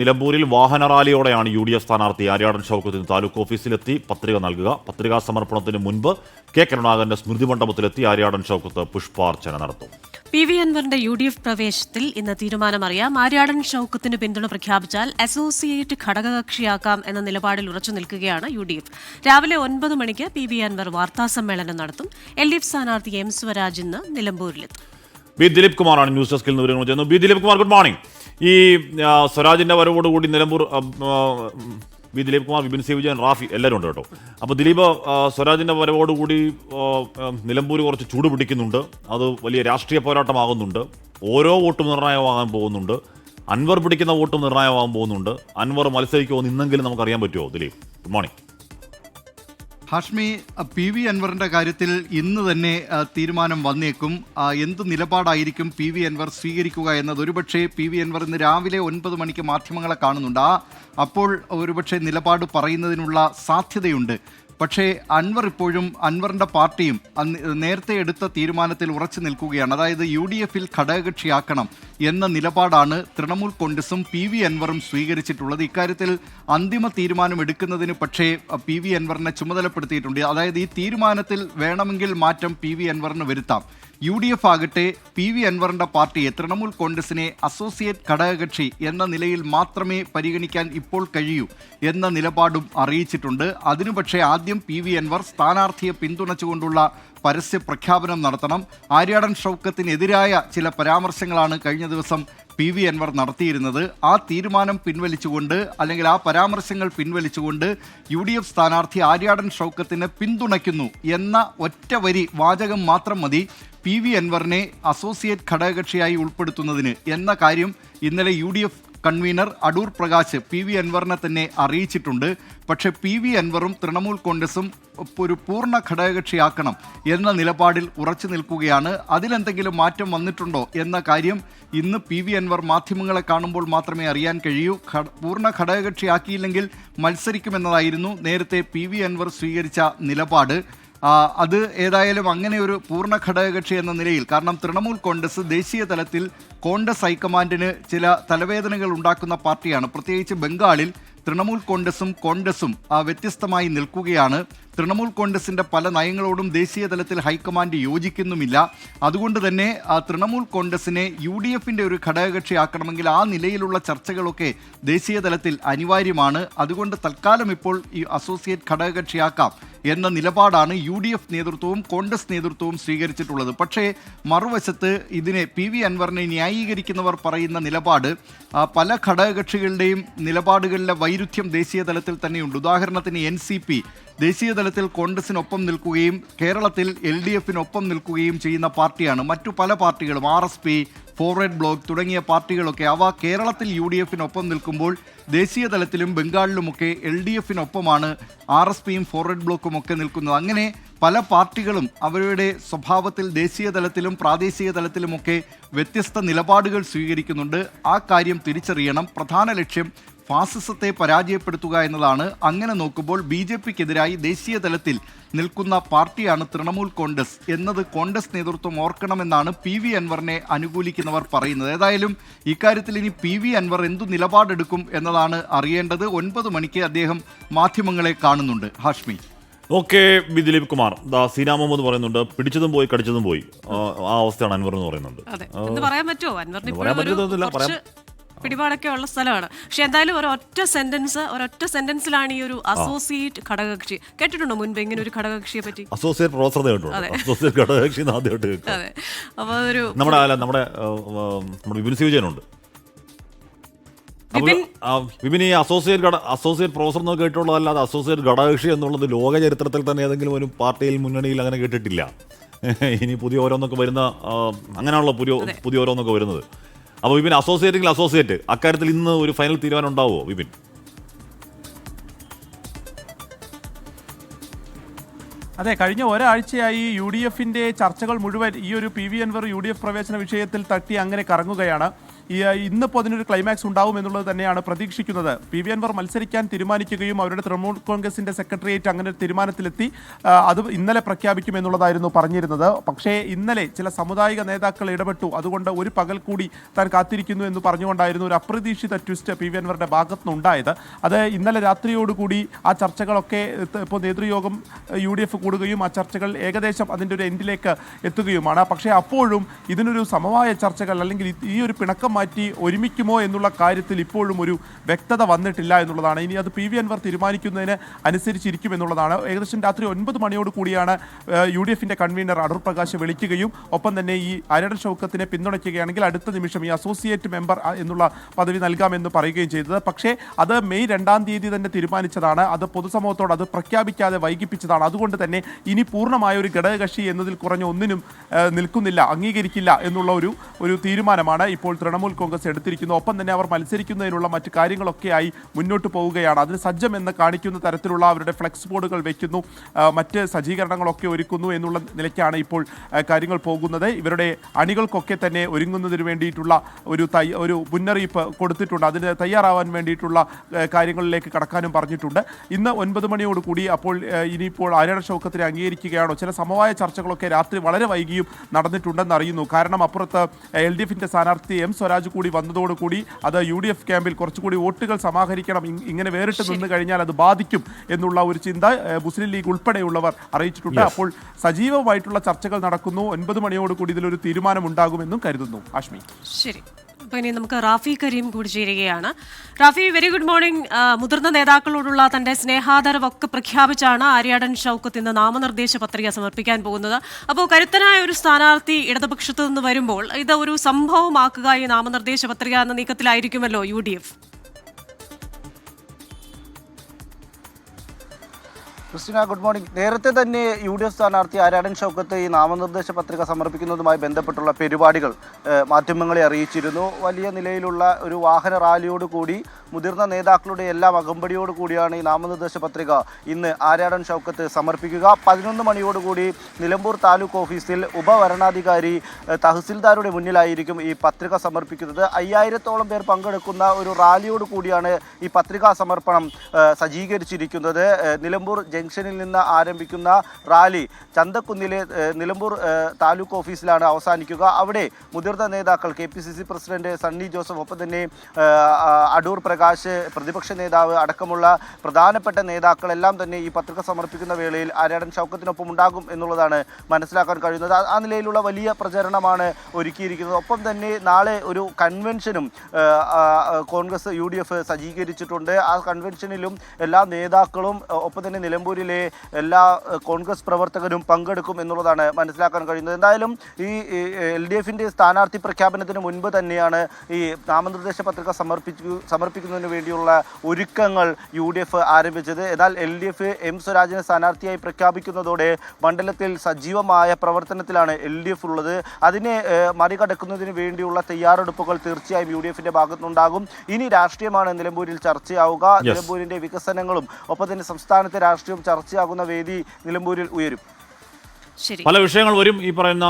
നിലമ്പൂരിൽ വാഹന റാലിയോടെയാണ് U D F സ്ഥാനാർത്ഥി ആര്യാടൻ ഷൗക്കത്തിന് താലൂക്ക് ഓഫീസിലെത്തി പത്രിക നൽകുക. പത്രികാ സമർപ്പണത്തിന് മുൻപ് കെ കരുണാകരന്റെ സ്മൃതി മണ്ഡപത്തിലെത്തി ആര്യാടൻ ഷൗക്കത്ത് പുഷ്പാർച്ചന നടത്തും. പി വി അൻവറിന്റെ യു ഡി എഫ് പ്രവേശത്തിൽ ഇന്ന് തീരുമാനമറിയാം. ആര്യാടൻ ഷൌക്കത്തിന് പിന്തുണ പ്രഖ്യാപിച്ചാൽ അസോസിയേറ്റ് ഘടകകക്ഷിയാക്കാം എന്ന നിലപാടിൽ ഉറച്ചു നിൽക്കുകയാണ് യു ഡി എഫ്. രാവിലെ ഒൻപത് മണിക്ക് പി വി അൻവർ വാർത്താസമ്മേളനം നടത്തും. എൽ ഡി എഫ് സ്ഥാനാർത്ഥി എം സ്വരാജ് ഇന്ന് നിലമ്പൂരിലെത്തും. ബി ദിലീപ് കുമാറാണ് ന്യൂസ് ഡെസ്കിൽ നിന്ന് വിവരങ്ങൾ ചെയ്യുന്നത്. B Dileep Kumar good morning. ഈ സ്വരാജിന്റെ വരവോടുകൂടി നിലമ്പൂർ വി ദിലീപ് കുമാർ വിപിൻ സി വിജയൻ റാഫി എല്ലാവരും ഉണ്ട് കേട്ടോ. അപ്പോൾ ദിലീപ് സ്വരാജിന്റെ വരവോടുകൂടി നിലമ്പൂർ കുറച്ച് ചൂട് പിടിക്കുന്നുണ്ട്. അത് വലിയ രാഷ്ട്രീയ പോരാട്ടമാകുന്നുണ്ട്. ഓരോ വോട്ടും നിർണായകമാകാൻ പോകുന്നുണ്ട്. അൻവർ പിടിക്കുന്ന വോട്ടും നിർണായകമാകാൻ പോകുന്നുണ്ട്. അൻവർ മത്സരിക്കുമോ നിന്നെങ്കിലും നമുക്കറിയാൻ പറ്റുമോ Dileep? Good morning Hashmi P V അൻവറിന്റെ കാര്യത്തിൽ ഇന്ന് തന്നെ തീരുമാനം വന്നേക്കും. എന്ത് നിലപാടായിരിക്കും പി വി അൻവർ സ്വീകരിക്കുക എന്നത്? ഒരുപക്ഷെ പി വി അൻവർ ഇന്ന് രാവിലെ ഒൻപത് മണിക്ക് മാധ്യമങ്ങളെ കാണുന്നുണ്ട്. ആ അപ്പോൾ ഒരുപക്ഷെ നിലപാട് പറയുന്നതിനുള്ള സാധ്യതയുണ്ട്. പക്ഷേ അൻവർ ഇപ്പോഴും അൻവറിന്റെ പാർട്ടിയും നേരത്തെ എടുത്ത തീരുമാനത്തിൽ ഉറച്ചു നിൽക്കുകയാണ്. അതായത് യു ഡി എഫിൽ ഘടകകക്ഷിയാക്കണം എന്ന നിലപാടാണ് തൃണമൂൽ കോൺഗ്രസും പി വി അൻവറും സ്വീകരിച്ചിട്ടുള്ളത്. ഇക്കാര്യത്തിൽ അന്തിമ തീരുമാനം എടുക്കുന്നതിന് പക്ഷേ പി വി അൻവറിനെ ചുമതലപ്പെടുത്തിയിട്ടുണ്ട്. അതായത് ഈ തീരുമാനത്തിൽ വേണമെങ്കിൽ മാറ്റം പി വി അൻവറിന് വരുത്താം. യു ഡി എഫ് ആകട്ടെ പി വി അൻവറിന്റെ പാർട്ടിയെ തൃണമൂൽ കോൺഗ്രസിനെ അസോസിയേറ്റ് ഘടകകക്ഷി എന്ന നിലയിൽ മാത്രമേ പരിഗണിക്കാൻ ഇപ്പോൾ കഴിയൂ എന്ന നിലപാടും അറിയിച്ചിട്ടുണ്ട്. അതിനു പക്ഷേ ആദ്യം പി വി അൻവർ സ്ഥാനാർത്ഥിയെ പിന്തുണച്ചുകൊണ്ടുള്ള പരസ്യ പ്രഖ്യാപനം നടത്തണം. ആര്യാടൻ ഷൗക്കത്തിനെതിരായ ചില പരാമർശങ്ങളാണ് കഴിഞ്ഞ ദിവസം പി വി അൻവർ നടത്തിയിരുന്നത് ആ തീരുമാനം പിൻവലിച്ചുകൊണ്ട് അല്ലെങ്കിൽ ആ പരാമർശങ്ങൾ പിൻവലിച്ചുകൊണ്ട് യു ഡി എഫ് സ്ഥാനാർത്ഥി ആര്യാടൻ ഷൗക്കത്തിനെ പിന്തുണയ്ക്കുന്നു എന്ന ഒറ്റ വരി വാചകം മാത്രം മതി പി വി അൻവറിനെ അസോസിയേറ്റ് ഘടകകക്ഷിയായി ഉൾപ്പെടുത്തുന്നതിന് എന്ന കാര്യം ഇന്നലെ U D F convener Adoor Prakash P V അൻവറിനെ തന്നെ അറിയിച്ചിട്ടുണ്ട്. പക്ഷേ പി വി അൻവറും തൃണമൂൽ കോൺഗ്രസും ഒരു പൂർണ ഘടകകക്ഷിയാക്കണം എന്ന നിലപാടിൽ ഉറച്ചു നിൽക്കുകയാണ്. അതിലെന്തെങ്കിലും മാറ്റം വന്നിട്ടുണ്ടോ എന്ന കാര്യം ഇന്ന് പി വി അൻവർ മാധ്യമങ്ങളെ കാണുമ്പോൾ മാത്രമേ അറിയാൻ കഴിയൂ. പൂർണ ഘടകകക്ഷിയാക്കിയില്ലെങ്കിൽ മത്സരിക്കുമെന്നതായിരുന്നു നേരത്തെ പി വി അൻവർ സ്വീകരിച്ച നിലപാട്. അത് ഏതായാലും അങ്ങനെ ഒരു പൂർണ ഘടകകക്ഷി എന്ന നിലയിൽ കാരണം തൃണമൂൽ കോൺഗ്രസ് ദേശീയ തലത്തിൽ കോൺഗ്രസ് ഹൈക്കമാൻഡിന് ചില തലവേദനകൾ ഉണ്ടാക്കുന്ന പാർട്ടിയാണ്. പ്രത്യേകിച്ച് ബംഗാളിൽ തൃണമൂൽ കോൺഗ്രസും കോൺഗ്രസും വ്യത്യസ്തമായി നിൽക്കുകയാണ്. തൃണമൂൽ കോൺഗ്രസിന്റെ പല നയങ്ങളോടും ദേശീയ തലത്തിൽ ഹൈക്കമാൻഡ് യോജിക്കുന്നുമില്ല. അതുകൊണ്ട് തന്നെ തൃണമൂൽ കോൺഗ്രസിനെ യു ഡി എഫിന്റെ ഒരു ഘടകകക്ഷിയാക്കണമെങ്കിൽ ആ നിലയിലുള്ള ചർച്ചകളൊക്കെ ദേശീയ തലത്തിൽ അനിവാര്യമാണ്. അതുകൊണ്ട് തൽക്കാലം ഇപ്പോൾ ഈ അസോസിയേറ്റ് ഘടകകക്ഷിയാക്കാം എന്ന നിലപാടാണ് യു ഡി എഫ് നേതൃത്വവും കോൺഗ്രസ് നേതൃത്വവും സ്വീകരിച്ചിട്ടുള്ളത്. പക്ഷേ മറുവശത്ത് ഇതിനെ പി വി അൻവറിനെ ന്യായീകരിക്കുന്നവർ പറയുന്ന നിലപാട് പല ഘടകകക്ഷികളുടെയും നിലപാടുകളിലെ വൈരുദ്ധ്യം ദേശീയ തലത്തിൽ തന്നെയുണ്ട്. ഉദാഹരണത്തിന് എൻ സി പി ദേശീയ തലത്തിൽ കോൺഗ്രസിനൊപ്പം നിൽക്കുകയും കേരളത്തിൽ എൽ ഡി എഫിനൊപ്പം നിൽക്കുകയും ചെയ്യുന്ന പാർട്ടിയാണ്. മറ്റു പല പാർട്ടികളും R S P forward bloc തുടങ്ങിയ പാർട്ടികളൊക്കെ അവ കേരളത്തിൽ യു ഡി എഫിനൊപ്പം നിൽക്കുമ്പോൾ ദേശീയ തലത്തിലും ബംഗാളിലുമൊക്കെ എൽ ഡി എഫിനൊപ്പമാണ് ആർ എസ് പിയും ഫോർവേഡ് ബ്ലോക്കും ഒക്കെ നിൽക്കുന്നത്. അങ്ങനെ പല പാർട്ടികളും അവരുടെ സ്വഭാവത്തിൽ ദേശീയ തലത്തിലും പ്രാദേശിക തലത്തിലുമൊക്കെ വ്യത്യസ്ത നിലപാടുകൾ സ്വീകരിക്കുന്നുണ്ട്. ആ കാര്യം തിരിച്ചറിയണം. പ്രധാന ലക്ഷ്യം ഫാസിസത്തെ പരാജയപ്പെടുത്തുക എന്നതാണ് അങ്ങനെ നോക്കുമ്പോൾ ബി ജെ പിക്കെതിരായി ദേശീയ തലത്തിൽ നിൽക്കുന്ന പാർട്ടിയാണ് തൃണമൂൽ കോൺഗ്രസ് എന്നത് കോൺഗ്രസ് നേതൃത്വം ഓർക്കണമെന്നാണ് പി വി അൻവറിനെ അനുകൂലിക്കുന്നവർ പറയുന്നത്. ഏതായാലും ഇക്കാര്യത്തിൽ ഇനി പി വി അൻവർ എന്തു നിലപാടെടുക്കും എന്നതാണ് അറിയേണ്ടത്. ഒൻപത് മണിക്ക് അദ്ദേഹം മാധ്യമങ്ങളെ കാണുന്നുണ്ട്. Hashmi. Okay B Dileep Kumar. ദാ സീനാ മുഹമ്മദ് പറയുന്നുണ്ട്. പിടിച്ചതും പോയി കടിച്ചതും പോയി. ആ, അവസ്ഥയാണ് അൻവർ എന്ന് പറയുന്നുണ്ട് അതെ. എന്ന് പറയാൻ പറ്റുമോ? അൻവറിന് പറയാൻ പറ്റുന്നില്ല കുറച്ച് പിടിപാടൊക്കെ ഉള്ള സ്ഥലമാണ്. പക്ഷെ എന്തായാലും ഒരൊറ്റ സെന്റൻസ് ഒരൊറ്റ സെന്റൻസിലാണ് ഈ ഒരു അസോസിയേറ്റ് ഘടകകക്ഷി. കേട്ടിട്ടുണ്ടോ മുൻപ് ഇങ്ങനെ ഒരു ഘടകകക്ഷിയെ പറ്റി? അസോസിയേറ്റ് പ്രൊഫസർ അസോസിയേറ്റ് ഘടകകക്ഷി ആദ്യമായിട്ട് അതെ. അപ്പൊ ഒരു നമ്മുടെ അല്ല നമ്മുടെ നമ്മുടെ വിപിൻ സി വിജയനുണ്ട് വിപിൻ ഈ അസോസിയേറ്റ് അസോസിയേറ്റ് പ്രൊഫസർ എന്ന് കേട്ടുള്ളതല്ലാതെ അസോസിയേറ്റ് ഘടകകക്ഷി എന്നുള്ളത് ലോക ചരിത്രത്തിൽ തന്നെ ഏതെങ്കിലും ഒരു പാർട്ടിയിൽ മുന്നണിയിൽ അങ്ങനെ കേട്ടിട്ടില്ല. ഇനി പുതിയ ഓരോന്നൊക്കെ വരുന്ന അങ്ങനെയുള്ള പുതിയ പുതിയ ഓരോന്നൊക്കെ വരുന്നത്. അപ്പോൾ വിപിൻ അസോസിയേറ്റെങ്കിൽ അസോസിയേറ്റ് അക്കാര്യത്തിൽ ഇന്ന് ഒരു ഫൈനൽ തീരുമാനം ഉണ്ടാവുമോ വിപിൻ? അതെ കഴിഞ്ഞ ഒരാഴ്ചയായി യു ഡി എഫിന്റെ ചർച്ചകൾ മുഴുവൻ ഈ ഒരു P V Anvar U D F പ്രവേശന വിഷയത്തിൽ തട്ടി അങ്ങനെ കറങ്ങുകയാണ്. ഇന്നിപ്പോൾ അതിനൊരു ക്ലൈമാക്സ് ഉണ്ടാവും എന്നുള്ളത് തന്നെയാണ് പ്രതീക്ഷിക്കുന്നത്. പി വി അൻവർ മത്സരിക്കാൻ തീരുമാനിക്കുകയും അവരുടെ തൃണമൂൽ കോൺഗ്രസിന്റെ സെക്രട്ടേറിയറ്റ് അങ്ങനെ തീരുമാനത്തിലെത്തി അത് ഇന്നലെ പ്രഖ്യാപിക്കും എന്നുള്ളതായിരുന്നു പറഞ്ഞിരുന്നത്. പക്ഷേ ഇന്നലെ ചില സമുദായിക നേതാക്കൾ ഇടപെട്ടു. അതുകൊണ്ട് ഒരു പകൽ കൂടി താൻ കാത്തിരിക്കുന്നു എന്ന് പറഞ്ഞുകൊണ്ടായിരുന്നു ഒരു അപ്രതീക്ഷിത ട്വിസ്റ്റ് പി വി അൻവറുടെ ഭാഗത്തുനിന്നുണ്ടായത്. അത് ഇന്നലെ രാത്രിയോടുകൂടി ആ ചർച്ചകളൊക്കെ ഇപ്പോൾ നേതൃയോഗം യു ഡി എഫ് കൂടുകയും ആ ചർച്ചകൾ ഏകദേശം അതിന്റെ ഒരു എൻഡിലേക്ക് എത്തുകയുമാണ്. പക്ഷേ അപ്പോഴും ഇതിനൊരു സമവായ ചർച്ചകൾ അല്ലെങ്കിൽ ഈ ഒരു പിണക്കം മാറ്റി ഒരുമിക്കുമോ എന്നുള്ള കാര്യത്തിൽ ഇപ്പോഴും ഒരു വ്യക്തത വന്നിട്ടില്ല എന്നുള്ളതാണ്. ഇനി അത് പി വി അൻവർ തീരുമാനിക്കുന്നതിന് അനുസരിച്ചിരിക്കും എന്നുള്ളതാണ്. ഏകദേശം രാത്രി ഒൻപത് മണിയോട് കൂടിയാണ് യു ഡി എഫിന്റെ കൺവീനർ അടൂർ പ്രകാശ് വിളിക്കുകയും ഒപ്പം തന്നെ ഈ അരട ഷൗക്കത്തിനെ പിന്തുണയ്ക്കുകയാണെങ്കിൽ അടുത്ത നിമിഷം ഈ അസോസിയേറ്റ് മെമ്പർ എന്നുള്ള പദവി നൽകാമെന്ന് പറയുകയും ചെയ്തത്. പക്ഷേ അത് മെയ് രണ്ടാം തീയതി തന്നെ തീരുമാനിച്ചതാണ്. അത് പൊതുസമൂഹത്തോട് അത് പ്രഖ്യാപിക്കാതെ വൈകിപ്പിച്ചതാണ്. അതുകൊണ്ട് തന്നെ ഇനി പൂർണമായ ഒരു ഘടകകക്ഷി എന്നതിൽ കുറഞ്ഞ ഒന്നിനും നിൽക്കുന്നില്ല അംഗീകരിക്കില്ല എന്നുള്ള ഒരു ഒരു തീരുമാനമാണ് ഇപ്പോൾ തൃണമൂൽ കോൺഗ്രസ് എടുത്തിരിക്കുന്നു. ഒപ്പം തന്നെ അവർ മത്സരിക്കുന്നതിനുള്ള മറ്റു കാര്യങ്ങളൊക്കെയായി മുന്നോട്ട് പോവുകയാണ്. അതിന് സജ്ജം എന്ന് കാണിക്കുന്ന തരത്തിലുള്ള അവരുടെ ഫ്ലെക്സ് ബോർഡുകൾ വെക്കുന്നു. മറ്റ് സജ്ജീകരണങ്ങളൊക്കെ ഒരുക്കുന്നു എന്നുള്ള നിലയ്ക്കാണ് ഇപ്പോൾ കാര്യങ്ങൾ പോകുന്നത്. ഇവരുടെ അണികൾക്കൊക്കെ തന്നെ ഒരുങ്ങുന്നതിന് വേണ്ടിയിട്ടുള്ള ഒരു ഒരു മുന്നറിയിപ്പ് കൊടുത്തിട്ടുണ്ട്. അതിന് തയ്യാറാവാൻ വേണ്ടിയിട്ടുള്ള കാര്യങ്ങളിലേക്ക് കടക്കാനും പറഞ്ഞിട്ടുണ്ട്. ഇന്ന് ഒൻപത് മണിയോടുകൂടി അപ്പോൾ ഇനിയിപ്പോൾ ആര്യാട ഷൗക്കത്തിനെ അംഗീകരിക്കുകയാണോ? ചില സമവായ ചർച്ചകളൊക്കെ രാത്രി വളരെ വൈകിയും നടന്നിട്ടുണ്ടെന്ന് അറിയുന്നു. കാരണം അപ്പുറത്ത് എൽ ഡി എഫിന്റെ സ്ഥാനാർത്ഥി എം. സ്വരാജ് കൂടി വന്നതോടുകൂടി അത് യു ഡി എഫ് ക്യാമ്പിൽ കുറച്ചുകൂടി വോട്ടുകൾ സമാഹരിക്കണം ഇങ്ങനെ വേറിട്ട് നിന്ന് കഴിഞ്ഞാൽ അത് ബാധിക്കും എന്നുള്ള ഒരു ചിന്ത മുസ്ലിം ലീഗ് ഉൾപ്പെടെയുള്ളവർ അറിയിച്ചിട്ടുണ്ട്. അപ്പോൾ സജീവമായിട്ടുള്ള ചർച്ചകൾ നടക്കുന്നു. ഒൻപത് മണിയോടുകൂടി ഇതിലൊരു തീരുമാനം ഉണ്ടാകുമെന്നും കരുതുന്നു. ആഷ്മി. ശരി. അപ്പൊ നമുക്ക് റാഫി കരീം കൂടി ചേരുകയാണ്. റാഫി വെരി ഗുഡ് മോർണിംഗ് മുതിർന്ന നേതാക്കളോടുള്ള തന്റെ സ്നേഹാദരവൊക്കെ പ്രഖ്യാപിച്ചാണ് ആര്യാടൻ ഷൗക്കത്ത് ഇന്ന് നാമനിർദ്ദേശ പത്രിക സമർപ്പിക്കാൻ പോകുന്നത്. അപ്പോൾ കരുത്തനായ ഒരു സ്ഥാനാർത്ഥി ഇടതുപക്ഷത്തു നിന്ന് വരുമ്പോൾ ഇത് ഒരു സംഭവമാക്കുക ഈ നാമനിർദ്ദേശ പത്രിക എന്ന നീക്കത്തിലായിരിക്കുമല്ലോ U D F? Christina good morning. നേരത്തെ തന്നെ യു ഡി എഫ് സ്ഥാനാർത്ഥി ആരാടൻ ഷൗക്കത്ത് ഈ നാമനിർദ്ദേശ പത്രിക സമർപ്പിക്കുന്നതുമായി ബന്ധപ്പെട്ടുള്ള പരിപാടികൾ മാധ്യമങ്ങളെ അറിയിച്ചിരുന്നു. വലിയ നിലയിലുള്ള ഒരു വാഹന റാലിയോട് കൂടി മുതിർന്ന നേതാക്കളുടെ എല്ലാം അകമ്പടിയോട് കൂടിയാണ് ഈ നാമനിർദ്ദേശ പത്രിക ഇന്ന് ആരാടൻ ഷൗക്കത്ത് സമർപ്പിക്കുക. പതിനൊന്ന് മണിയോടുകൂടി നിലമ്പൂർ താലൂക്ക് ഓഫീസിൽ ഉപവരണാധികാരി തഹസിൽദാരുടെ മുന്നിലായിരിക്കും ഈ പത്രിക സമർപ്പിക്കുന്നത്. അയ്യായിരത്തോളം പേർ പങ്കെടുക്കുന്ന ഒരു റാലിയോട് കൂടിയാണ് ഈ പത്രികാ സമർപ്പണം സജ്ജീകരിച്ചിരിക്കുന്നത്. നിലമ്പൂർ നിലമ്പൂർ ജംഗ്ഷനിൽ നിന്ന് ആരംഭിക്കുന്ന റാലി ചന്തക്കുന്നിലെ നിലമ്പൂർ താലൂക്ക് ഓഫീസിലാണ് അവസാനിക്കുക. അവിടെ മുതിർന്ന നേതാക്കൾ കെ പ്രസിഡന്റ് സണ്ണി ജോസഫ് ഒപ്പം തന്നെ അടൂർ പ്രകാശ് പ്രതിപക്ഷ നേതാവ് അടക്കമുള്ള പ്രധാനപ്പെട്ട നേതാക്കളെല്ലാം തന്നെ ഈ പത്രിക സമർപ്പിക്കുന്ന വേളയിൽ ആര്യാടൻ ഷൗക്കത്തിനൊപ്പം ഉണ്ടാകും എന്നുള്ളതാണ് മനസ്സിലാക്കാൻ കഴിയുന്നത്. ആ- നിലയിലുള്ള വലിയ പ്രചരണമാണ് ഒരുക്കിയിരിക്കുന്നത്. ഒപ്പം തന്നെ നാളെ ഒരു കൺവെൻഷനും കോൺഗ്രസ് യു സജ്ജീകരിച്ചിട്ടുണ്ട്. ആ കൺവെൻഷനിലും എല്ലാ നേതാക്കളും ഒപ്പം തന്നെ നിലമ്പൂരിലെ എല്ലാ കോൺഗ്രസ് പ്രവർത്തകരും പങ്കെടുക്കും എന്നുള്ളതാണ് മനസ്സിലാക്കാൻ കഴിയുന്നത്. എന്തായാലും ഈ എൽ ഡി എഫിന്റെ സ്ഥാനാർത്ഥി പ്രഖ്യാപനത്തിന് മുൻപ് തന്നെയാണ് ഈ നാമനിർദ്ദേശ പത്രിക സമർപ്പിച്ചു സമർപ്പിക്കുന്നതിന് വേണ്ടിയുള്ള ഒരുക്കങ്ങൾ യു ഡി എഫ് ആരംഭിച്ചത്. എന്നാൽ എൽ ഡി എഫ് എം സ്വരാജിനെ സ്ഥാനാർത്ഥിയായി പ്രഖ്യാപിക്കുന്നതോടെ മണ്ഡലത്തിൽ സജീവമായ പ്രവർത്തനത്തിലാണ് എൽ ഡി എഫ് ഉള്ളത്. അതിനെ മറികടക്കുന്നതിന് വേണ്ടിയുള്ള തയ്യാറെടുപ്പുകൾ തീർച്ചയായും യു ഡി എഫിന്റെ ഭാഗത്തുനിന്നുണ്ടാകും. ഇനി രാഷ്ട്രീയമാണ് നിലമ്പൂരിൽ ചർച്ചയാവുക. നിലമ്പൂരിന്റെ വികസനങ്ങളും ഒപ്പം തന്നെ സംസ്ഥാനത്തെ രാഷ്ട്രീയവും ചർച്ചയാകുന്ന വേദി നിലമ്പൂരിൽ ഉയരും. പല വിഷയങ്ങൾ വരും. ഈ പറയുന്ന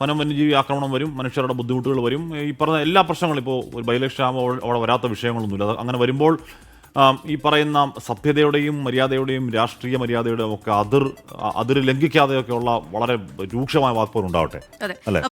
വനം വന്യജീവി ആക്രമണം വരും മനുഷ്യരുടെ ബുദ്ധിമുട്ടുകൾ വരും. ഈ പറഞ്ഞ എല്ലാ പ്രശ്നങ്ങളും ഇപ്പോൾ ഒരു ബൈലക്ഷൻ അവിടെ വരാത്ത വിഷയങ്ങളൊന്നുമില്ല. അത് അങ്ങനെ വരുമ്പോൾ ഈ പറയുന്ന സഭ്യതയുടെയും മര്യാദയുടെയും രാഷ്ട്രീയ മര്യാദയുടെയും ഒക്കെ അതിർ അതിർ ലംഘിക്കാതെയൊക്കെയുള്ള വളരെ രൂക്ഷമായ വാക്പോർ ഉണ്ടാവട്ടെ അതെ. അല്ലേ?